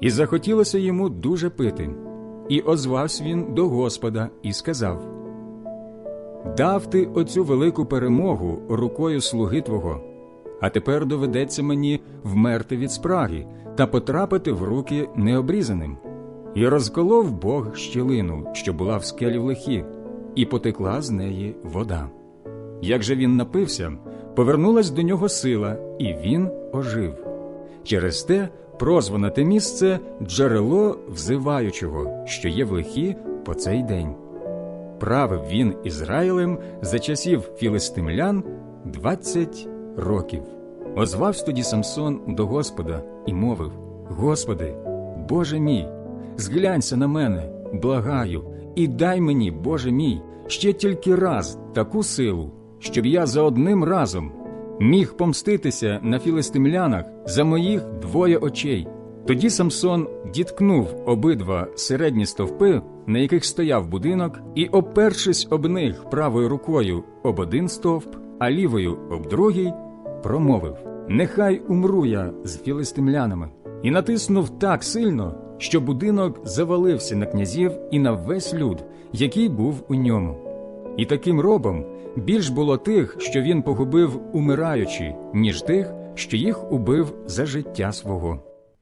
І захотілося йому дуже пити. І озвався він до Господа і сказав: Дав ти оцю велику перемогу рукою слуги твого, а тепер доведеться мені вмерти від спраги та потрапити в руки необрізаним. І розколов Бог щілину, що була в скелі в лихі, і потекла з неї вода. Як же він напився, повернулась до нього сила, і він ожив. Через те прозване те місце джерело взиваючого, що є в лихі по цей день. Правив він Ізраїлем за часів філистимлян двадцять років. Озвався тоді Самсон до Господа і мовив: Господи, Боже мій, зглянься на мене, благаю, і дай мені, Боже мій, ще тільки раз таку силу, щоб я за одним разом міг помститися на філистимлянах за моїх двоє очей. Тоді Самсон діткнув обидва середні стовпи, на яких стояв будинок, і, опершись об них правою рукою об один стовп, а лівою об другий, промовив: Нехай умру я з філистимлянами, і натиснув так сильно, що будинок завалився на князів і на весь люд, який був у ньому. І таким робом більш було тих, що він погубив умираючи, ніж тих, що їх убив за життя свого.